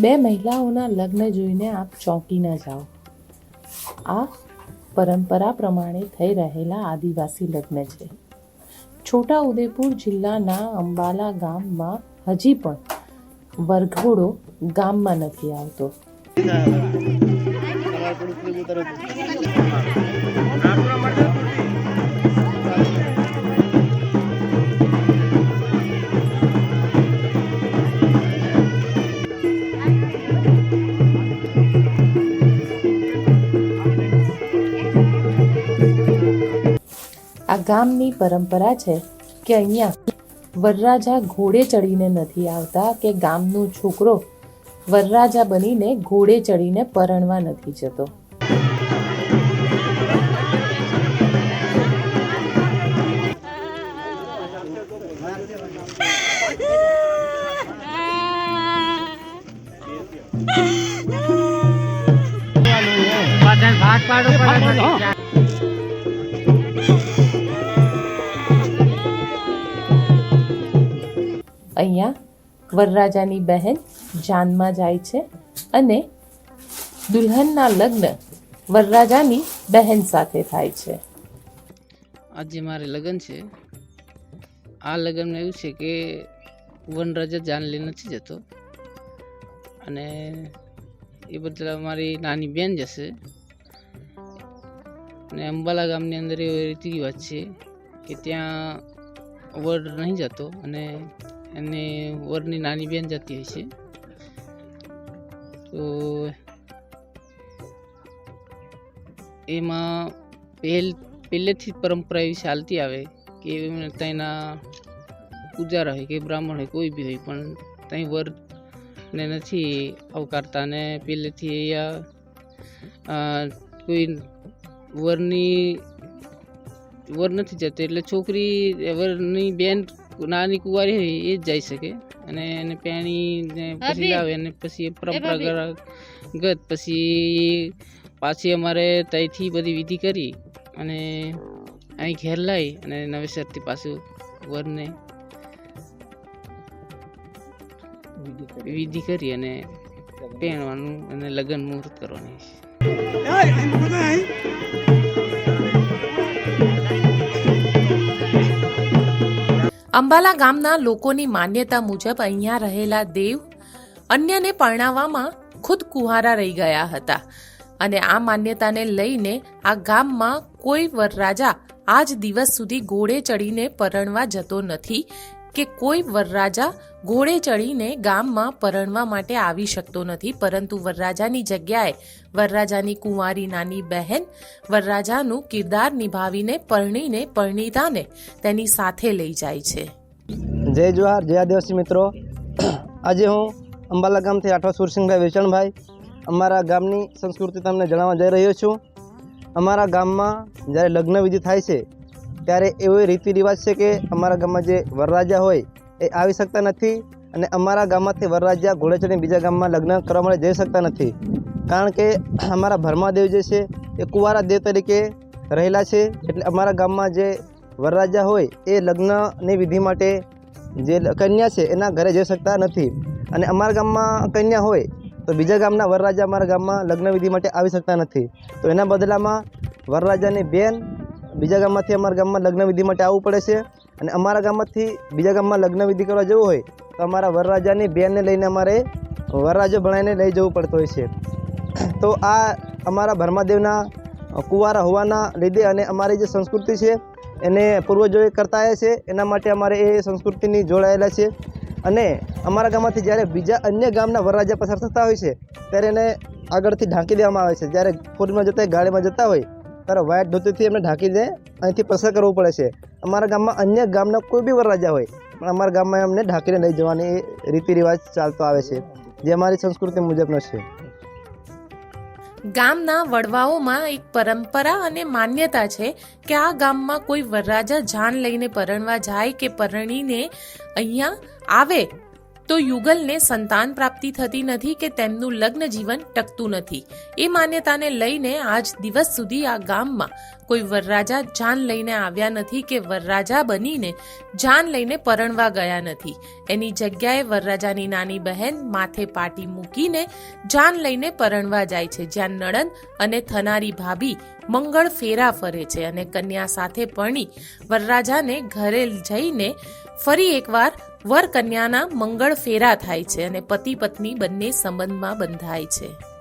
બે મહિલાઓના લગ્ન જોઈને આપ ચોંકી ન જાઓ. આ પરંપરા પ્રમાણે થઈ રહેલા આદિવાસી લગ્ન છે. છોટા ઉદેપુર જિલ્લાના અંબાલા ગામમાં હજી પણ વરઘોડો ગામમાં નથી આવતો. આ ગામની પરંપરા છે કે અહીંયા વરરાજા ઘોડે ચડીને નથી આવતા કે ગામનો છોકરો વરરાજા બનીને ઘોડે ચડીને પરણવા નથી જતો. ભાગ પાડો પડે અહીંયા વરરાજાની બહેન જાનમાં જાય છે અને દુલ્હનના લગ્ન વરરાજાની બહેન સાથે થાય છે. આજે મારે લગ્ન છે, આ લગ્નમાં એવું છે કે વનરાજા જાન લઈ નથી જતો અને એ બદલ મારી નાની બેન જશે અને અંબાલા ગામની અંદર એવો રીતિ રિવાજ છે કે ત્યાં વડ નહીં જતો અને એને વરની નાની બેન જતી હોય છે. તો એમાં પહેલ, પહેલેથી જ પરંપરા એવી ચાલતી આવે કે ત્યાંના પૂજારા હોય કે બ્રાહ્મણ હોય, કોઈ બી હોય, પણ ત્યાં વરને નથી આવકારતા અને પહેલેથી અહીંયા કોઈ વરની, વર નથી જતી, એટલે છોકરી, વરની બેન નાની કુંવારી હોય એ જ જઈ શકે. અને એને પેણીને પછી લાવે અને પછી એ પરંપરાગત પછી પાછી અમારે ત્યાંથી બધી વિધિ કરી અને અહીં ઘેર લાવી અને નવેસરથી પાછું વરને વિધિ કરી. અને પહેરવાનું અને લગ્ન મુહૂર્ત કરવાની અંબાલા ગામના લોકોની માન્યતા મુજબ અહીંયા રહેલા દેવ અન્યને પરણાવવામાં ખુદ કુહારા રહી ગયા હતા. અને આ માન્યતાને લઈને આ ગામમાં કોઈ વરરાજા આજ દિવસ સુધી ઘોડે ચડીને પરણવા જતો નથી. કે કોઈ વરરાજા ઘોડે ચડીને ગામમાં પરણવા માટે આવી શકતો નથી, પરંતુ વરરાજાની જગ્યાએ વરરાજાની કુંવારી નાની બહેન વરરાજાનું કિરદાર નિભાવીને પરણીને પરણીતાને તેની સાથે લઈ જાય છે. જય જોહાર, જય આદિવાસી મિત્રો. આજે હું અંબાલા ગામથી આઠવા સુરસિંહભાઈ વેચણભાઈ અમારા ગામની સંસ્કૃતિ તમને જણાવવા જઈ રહ્યો છું. અમારા ગામમાં જ્યારે લગ્ન વિધિ થાય છે ત્યારે એવો રીતિ રિવાજ છે કે અમારા ગામમાં જે વરરાજા હોય, એ આવી શકતા નથી અને અમારા ગામમાંથી વરરાજા ઘોડે ચડીને બીજા ગામમાં લગ્ન કરવા માટે જઈ શકતા નથી. કારણ કે અમારા ભરમાદેવ જે છે, એ કુંવારા દેવ તરીકે રહેલા છે. એટલે અમારા ગામમાં જે વરરાજા હોય, એ લગ્નની વિધિ માટે જે કન્યા છે, એના ઘરે જઈ શકતા નથી. અને અમારા ગામમાં કન્યા હોય, તો બીજા ગામના વરરાજા અમારા ગામમાં લગ્ન વિધિ માટે આવી શકતા નથી. તો એના બદલામાં વરરાજાની બેન બીજા ગામમાંથી અમારા ગામમાં લગ્ન વિધિ માટે આવવું પડે છે અને અમારા ગામમાંથી બીજા ગામમાં લગ્ન વિધિ કરવા જવું હોય તો અમારા વરરાજાની બેનને લઈને અમારે વરરાજો ભણાવીને લઈ જવું પડતું હોય છે. તો આ અમારા ભરમાદેવના કુંવારા હોવાના લીધે અને અમારી જે સંસ્કૃતિ છે એને પૂર્વજોએ કરતા આવ્યા છે, એના માટે અમારે એ સંસ્કૃતિની જોડાયેલા છે. અને અમારા ગામમાંથી જ્યારે બીજા અન્ય ગામના વરરાજા પસાર થતા હોય છે, ત્યારે એને આગળથી ઢાંકી દેવામાં આવે છે. જ્યારે ફોરમાં જતા ગાડીમાં જતા હોય ત્યારે વ્હાઇટ ધોતીથી એમને ઢાંકી દે, અહીંથી પસાર કરવું પડે છે. અમારા ગામમાં અન્ય ગામના કોઈ બી વરરાજા હોય, પણ અમારા ગામમાં એમને ઢાંકીને લઈ જવાની રીતિ રિવાજ ચાલતો આવે છે, જે અમારી સંસ્કૃતિ મુજબનો છે. ગામના વડવાઓમાં એક પરંપરા અને માન્યતા છે કે આ ગામમાં કોઈ વરરાજા જાન લઈને પરણવા જાય કે પરણીને અહીંયા આવે તો યુગલને સંતાન પ્રાપ્તિ થતી નથી કે તેમનું લગ્ન જીવન ટકતું નથી. એ માન્યતાને લઈને આજ દિવસ સુધી આ ગામમાં કોઈ વરરાજા જાન લઈને આવ્યા નથી કે વરરાજા બનીને જાન લઈને પરણવા ગયા નથી. એની જગ્યાએ વરરાજાની નાની બહેન માથે પાટી મૂકીને જાન લઈને પરણવા જાય છે, જ્યાં નણંદ અને થનારી ભાભી મંગળ ફેરા ફરે છે અને કન્યા સાથે પરણી વરરાજાને ઘરે જઈને ફરી એકવાર વર કન્યાના મંગળ ફેરા થાય છે અને પતિ પત્ની બંને સંબંધમાં બંધાય છે.